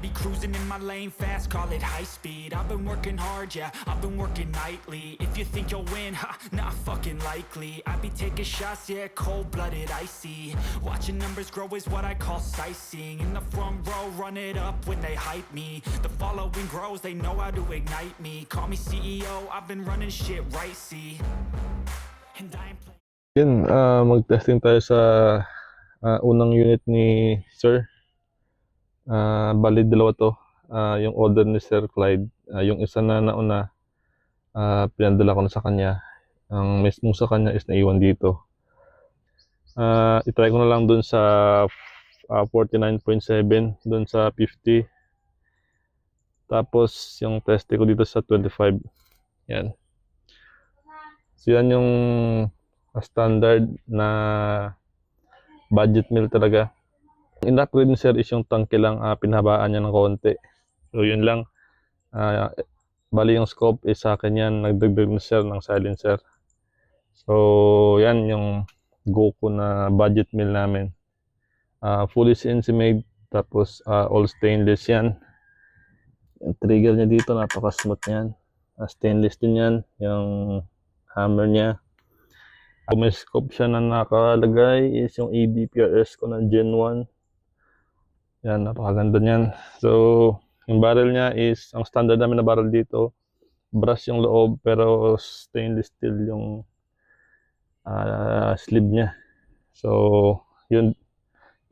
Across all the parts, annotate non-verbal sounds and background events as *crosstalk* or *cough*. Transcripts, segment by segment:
Be cruising in my lane fast, call it high speed. I've been working hard, yeah, I've been working nightly. If you think you'll win, ha, not fucking likely. I be taking shots, yeah, cold blooded, icy. Watching numbers grow is what I call sightseeing. In the front row, run it up when they hype me. The following grows, they know how to ignite me. Call me CEO, I've been running shit right, see. And I ain't playing. Yun, ah, mag-testing tayo sa ah, unang unit ni Sir. Ah, bali dalawa to. Ah, yung order ni Sir Clyde. Ah, yung isa na nauna, ah, pinadala ko na sa kanya. Ang mismo sa kanya is naiwan dito. Ah, itry ko na lang dun sa ah, 49.7, dun sa 50. Tapos yung test ko dito sa 25. Yan. So yan yung standard na budget meal talaga. In-upgrade ni sir is yung tangke lang ah, pinabaan niya ng konti. So yun lang. Ah, bali yung scope is sa akin yan. Nagdagdag ni sir ng silencer. So yan yung Goku na budget meal namin. Ah, fully CNC made. Tapos ah, all stainless yan. Yung trigger niya dito napaka-smooth yan. Ah, stainless din yan. Yung hammer niya. Kung may scope siya na nakalagay is yung ABPRS ko na Gen 1. Yan, napakaganda niyan. So, yung barrel niya is, ang standard namin na barrel dito, brass yung loob, pero stainless steel yung ah, sleeve niya. So, yun,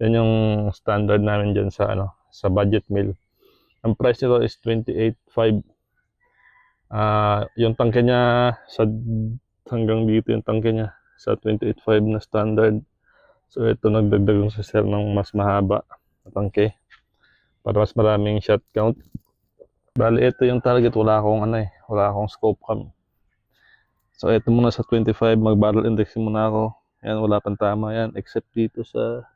yun yung standard namin dyan sa, ano, sa budget meal. Ang price nito is 28.5. Ah, yung tangke niya sa hanggang dito yung tangke niya sa 28.5 na standard. So ito nagdagdag yung sa sir ng mas mahaba tangke para mas maraming shot count. Bali ito yung target wala akong ano eh, wala akong scope cam. So ito muna sa 25 mag barrel indexing muna ako. Yan wala pang tama yan except dito sa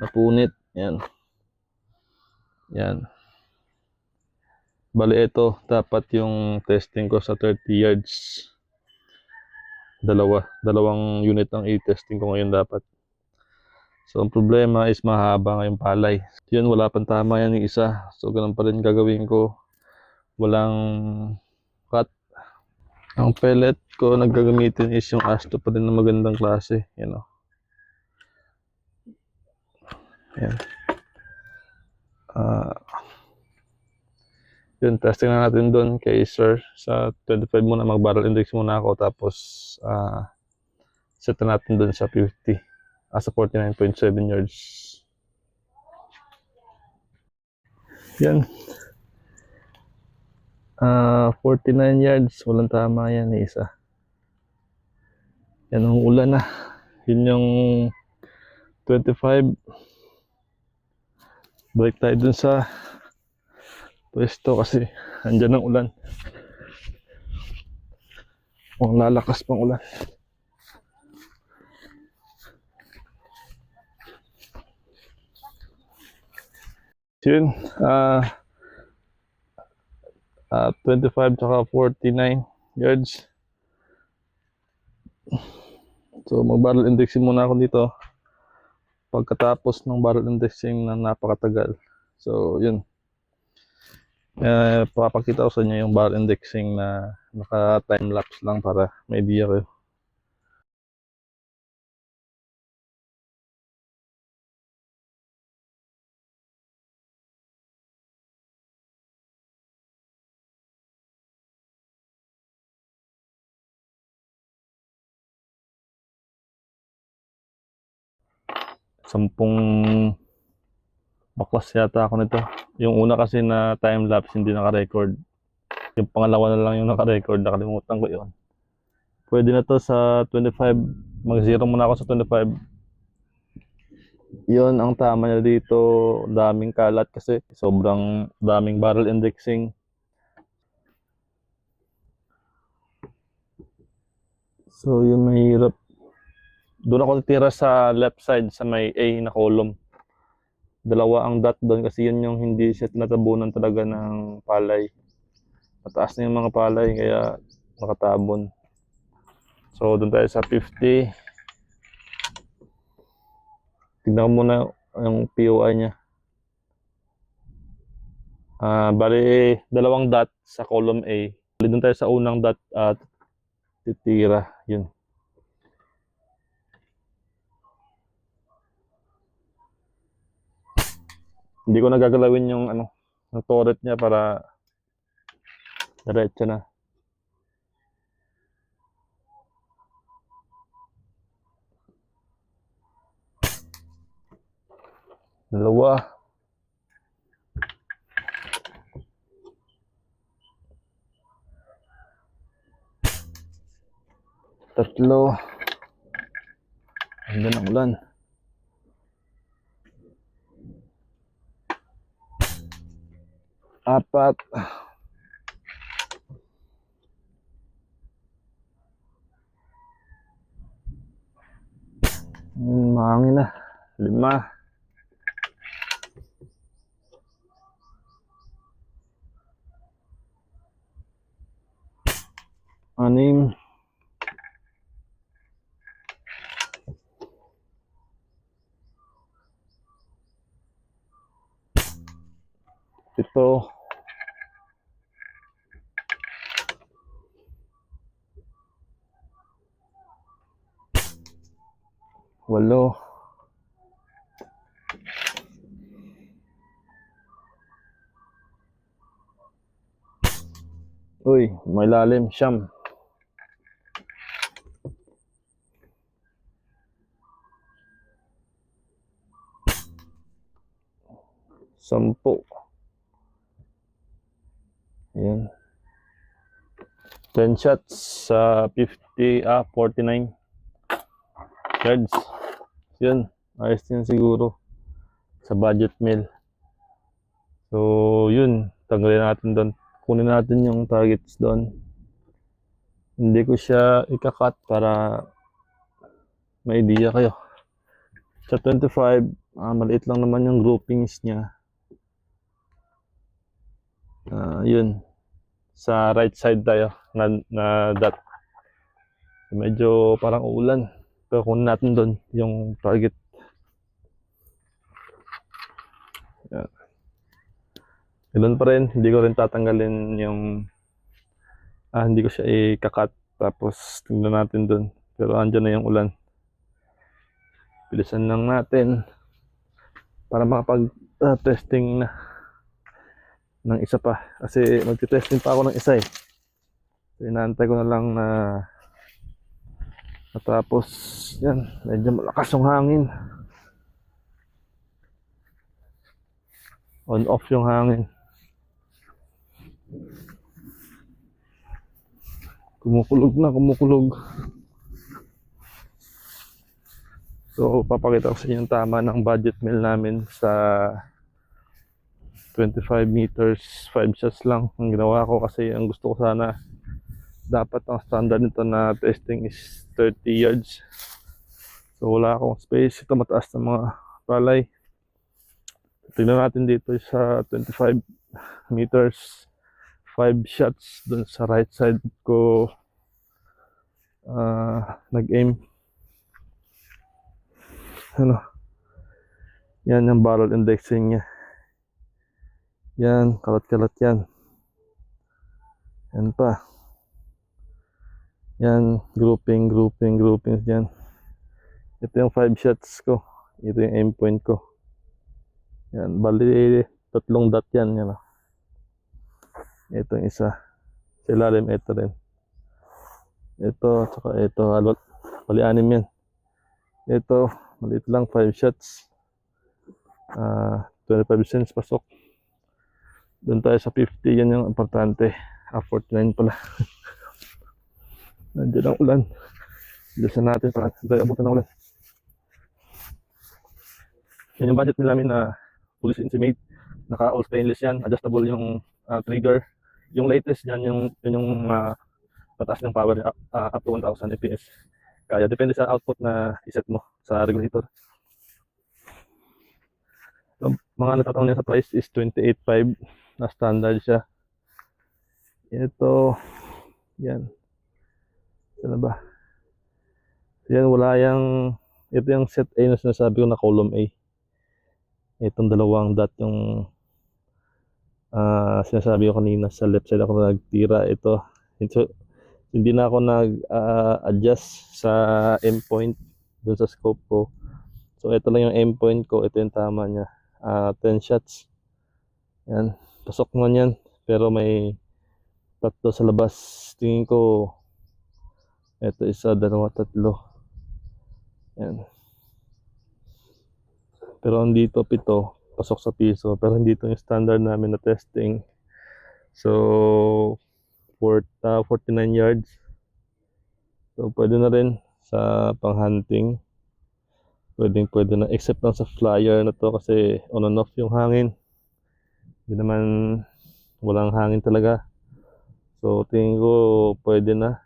napunit. Yan. Yan. Bali ito dapat yung testing ko sa 30 yards dalawa, dalawang unit ang i-testing ko ngayon dapat. So, ang problema is mahaba ngayong palay. Yun, wala pang tama yan yung isa. So, ganun pa rin gagawin ko. Walang cut. Ang pellet ko naggagamitin is yung Asto pa rin na magandang klase. Yan o. Yan. Ah, yun, testing na natin doon kay Sir. Sa 25 muna, mag-barrel index muna ako. Tapos, ah, set na natin doon sa 50. Ah, sa 49.7 yards. Yan. Ah, 49 yards. Walang tama yan, eh, isa. Yan ang ulan na. Yun yung 25. Balik tayo dun sa pwesto kasi andyan ang ulan. Ang lalakas pang ulan. Yun, ah ah, 25 tsaka 49 yards. So mag-barrel indexing muna ako dito. Pagkatapos ng barrel indexing na napakatagal. So yun. Eh, papakita ko sa inyo yung bar indexing na naka time lapse lang para may idea kayo. Sampung baklas yata ako nito. Yung una kasi na time lapse hindi naka-record. Yung pangalawa na lang yung naka-record, nakalimutan ko yun. Pwede na to sa 25, mag-zero muna ako sa 25. Yun ang tama niya dito, daming kalat kasi sobrang daming barrel indexing. So yun mahirap. Doon ako titira sa left side sa may A na column dalawa ang dot doon kasi yun yung hindi siya tinatabunan talaga ng palay. Mataas na yung mga palay kaya nakatabon. So doon tayo sa 50. Tignan ko muna yung POI niya. Ah, bali, dalawang dot sa column A. Bali, doon tayo sa unang dot at titira. Yun. Hindi ko nagagalawin yung ano, yung turret niya para diretso na. Dalawa. Tatlo. Ganda ng ulan. Apat. Hmm, mahangin na. Lima. Anim. Ito. Walo. Uy, may lalim. Siyam. Sampu. Ayan. 10 shots sa 50, ah, 49 yards. Yun, ayos din siguro sa budget meal. So, yun, tanggalin natin doon. Kunin natin yung targets doon. Hindi ko siya ikakat para may idea kayo. Sa 25, ah, maliit lang naman yung groupings niya. Ah, yun. Sa right side tayo na, na dot. Medyo parang uulan. Pero kunin natin doon yung target. Yan. Ganun pa rin. Hindi ko rin tatanggalin yung ah, hindi ko siya i-cut. Tapos tingnan natin doon. Pero andyan na yung ulan. Bilisan lang natin para makapag-testing na ng isa pa. Kasi magti-testing pa ako ng isa eh. So, inaantay ko na lang na matapos yan. Medyo malakas yung hangin. On off yung hangin. Kumukulog na, kumukulog. So, papakita ko sa inyo yung tama ng budget meal namin sa 25 meters, 5 shots lang ang ginawa ko kasi ang gusto ko sana dapat ang standard nito na testing is 30 yards. So wala akong space. Ito mataas na mga palay. Tignan natin dito sa 25 meters, 5 shots dun sa right side ko ah, nag-aim. Ano? Yan yung barrel indexing niya. Yan, kalat-kalat yan. Yan pa. Yan, grouping, grouping, groupings yan. Ito yung 5 shots ko. Ito yung aim point ko. Yan, bali tatlong dot yan. yan ah. Ito isa. Sa ilalim, ito rin. Ito, tsaka ito, halot. Bali anim yan. Ito, maliit lang, 5 shots. Ah, 25 cents pasok. Doon tayo sa 50, yan yung importante. Ah, 49 pala. *laughs* Nandiyan ang ulan. Bilisan natin para tayo abutan ng ulan. Yan yung budget nila namin na police intimate. Naka all stainless yan. Adjustable yung ah, trigger. Yung latest yan, yung, yun yung uh, pataas ng power up, ah, up to 1000 fps. Kaya depende sa output na iset mo sa regulator. So, mga natatanong niya sa price is 28.5 na standard siya. Ito, yan. Ano ba? Yan, wala yung, ito yung set A na sinasabi ko na column A. Itong dalawang dot yung Ah, sinasabi ko kanina sa left side ako nagtira ito. Ito hindi na ako nag-adjust sa endpoint dun sa scope ko. So ito lang yung endpoint ko, ito yung tama niya. Ah, 10 shots. Yan, pasok naman yan. Pero may tatlo sa labas. Tingin ko ito isa, dalawa, tatlo. Yan. Pero andito pito, pasok sa piso. Pero hindi ito yung standard namin na testing. So, for, ah, 49 yards. So, pwede na rin sa pang-hunting. Pwede, pwede na. Except lang sa flyer na to kasi on and off yung hangin. Hindi naman walang hangin talaga. So, tingin ko pwede na.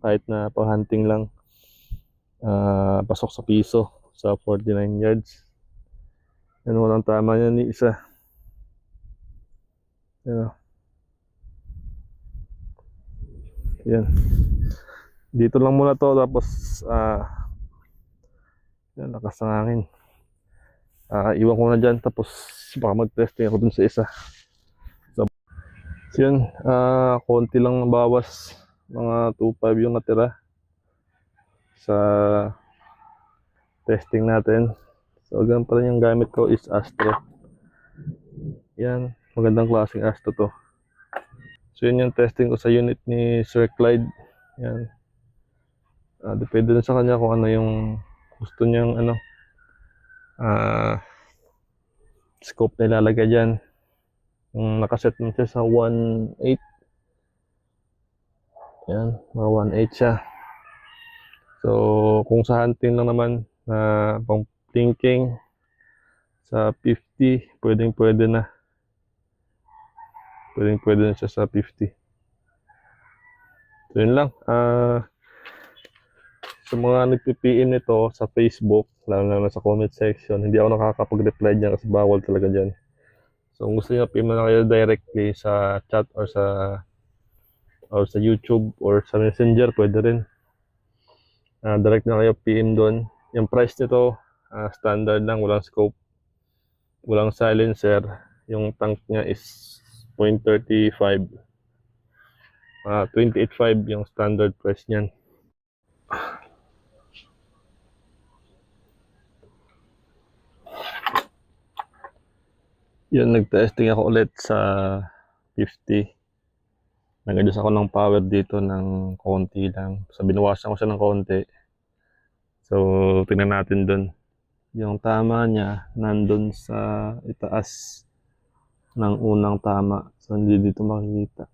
Kahit na pang-hunting lang. Ah, pasok sa piso sa 49 yards. Yan walang tama yan ni isa. Yan. Yan. Dito lang muna to tapos ah yan lakas ng hangin. Ah, iwan ko na dyan tapos baka mag-testing ako dun sa isa. So, so yan, ah konti lang bawas. Mga 2.5 yung natira sa testing natin. So, ganun pa rin yung gamit ko is Astro. Yan, magandang klaseng Astro to. So, yun yung testing ko sa unit ni Sir Clyde. Yan. Ah, depende na sa kanya kung ano yung gusto niyang ano ah scope na ilalagay dyan. Yung nakaset mo siya sa 1.8. Yan, mga 1.8 siya. So, kung sa hunting lang naman na pang thinking sa 50, pwedeng pwede na. Pwedeng pwede na siya sa 50. So, yun lang. Ah, sa mga nagpi-PM nito sa Facebook, lalo na sa comment section, hindi ako nakakapag-reply dyan kasi bawal talaga dyan. So, kung gusto nyo, PM na kayo directly sa chat or sa or sa YouTube or sa Messenger, pwede rin. Ah, direct na kayo PM doon. Yung price nito, ah, standard lang, walang scope, walang silencer. Yung tank niya is 0.35. Ah, 28.5 yung standard price niyan. Yun, nag-testing ako ulit sa 50. Nag-adjust ako ng power dito ng konti lang. So, binawasan ko siya ng konti. So, tingnan natin dun. Yung tama niya, nandun sa itaas ng unang tama. So, hindi dito makikita.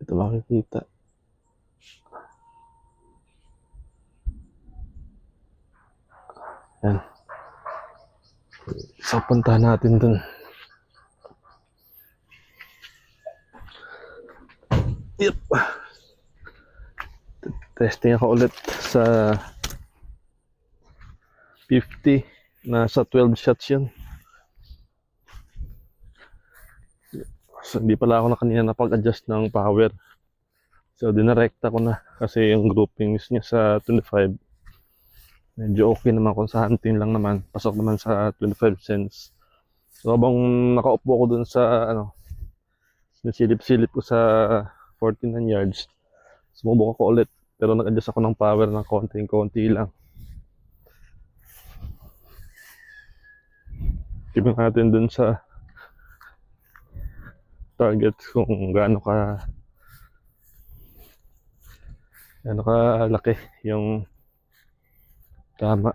Dito makikita. Yan. So, punta natin dun. Yep. Testing ako ulit sa 50. Nasa 12 shots yun. So, hindi pala ako na kanina napag-adjust ng power. So, dinarekta ko na kasi yung groupings niya sa 25. Medyo okay naman kung sa hunting lang naman. Pasok naman sa 25 cents. So, habang nakaupo ko dun sa, ano, nasilip-silip ko sa 49 yards, sumubok ako ulit. Pero nag-adjust ako ng power ng konting-konti lang. Tignan natin dun sa target kung gaano ka gaano ka laki yung tama.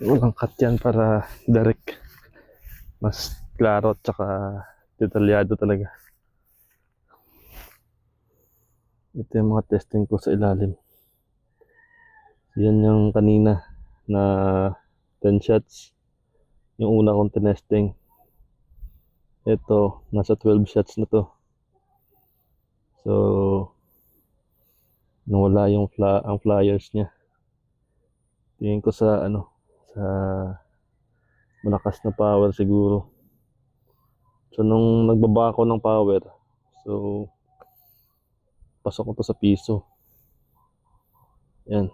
Walang cut yan para direct. Mas klaro at saka detalyado talaga. Ito yung mga testing ko sa ilalim. Yan yung kanina na 10 shots. Yung una kong tinesting. Ito, nasa 12 shots na to. So, nawala yung fla ang flyers niya. Tingin ko sa ano, sa malakas na power siguro. So, nung nagbaba ako ng power, so, pasok ko to sa piso. Yan.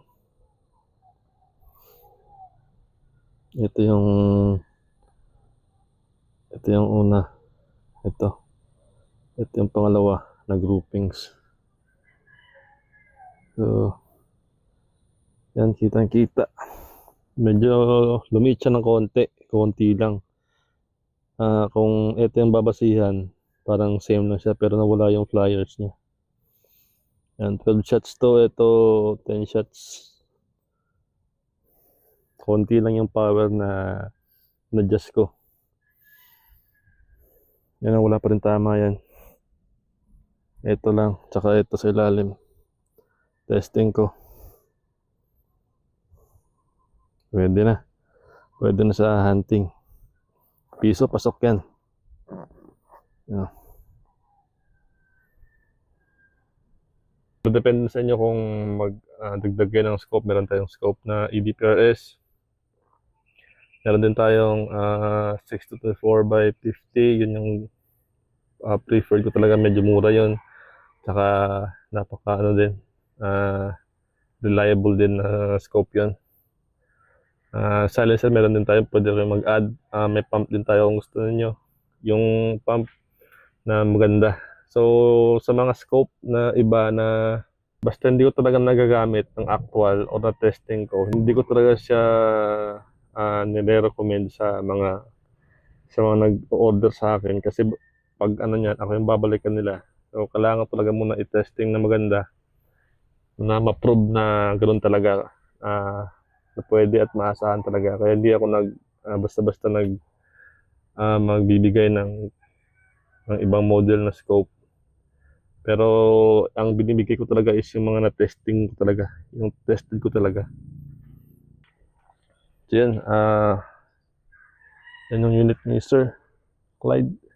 Ito yung ito yung una. Ito. Ito yung pangalawa na groupings. So, yan, kitang-kita. Medyo lumit siya ng konti. Konti lang. Ah, kung ito yung babasihan, parang same lang siya pero nawala yung flyers niya. Yan, 12 shots to. Ito, 10 shots. Konti lang yung power na na-adjust ko. Yan wala pa rin tama yan. Ito lang, tsaka ito sa ilalim. Testing ko. Pwede na. Pwede na sa hunting. Piso, pasok yan. Yan. So, depende sa inyo kung mag-dagdag kayo ng scope. Meron tayong scope na EDPRS. Meron din tayong ah, 624 by 50. Yun yung ah, preferred ko talaga. Medyo mura yun. Tsaka napaka ano din. ah, reliable din na scope yun. Ah, silencer meron din tayo. Pwede rin mag-add. Ah, may pump din tayo kung gusto niyo Yung pump na maganda. So, sa mga scope na iba na basta hindi ko talaga nagagamit ng actual o na testing ko, hindi ko talaga siya uh, nire-recommend sa mga sa mga nag-order sa akin kasi pag ano niyan, ako yung babalikan nila. So, kailangan talaga muna i-testing na maganda na ma-prove na ganoon talaga ah, na pwede at maasahan talaga. Kaya hindi ako nag ah, basta-basta nag ah, magbibigay ng ng ibang model na scope. Pero ang binibigay ko talaga is yung mga na-testing ko talaga, yung tested ko talaga. So yan, ah yan yung unit ni Sir Clyde.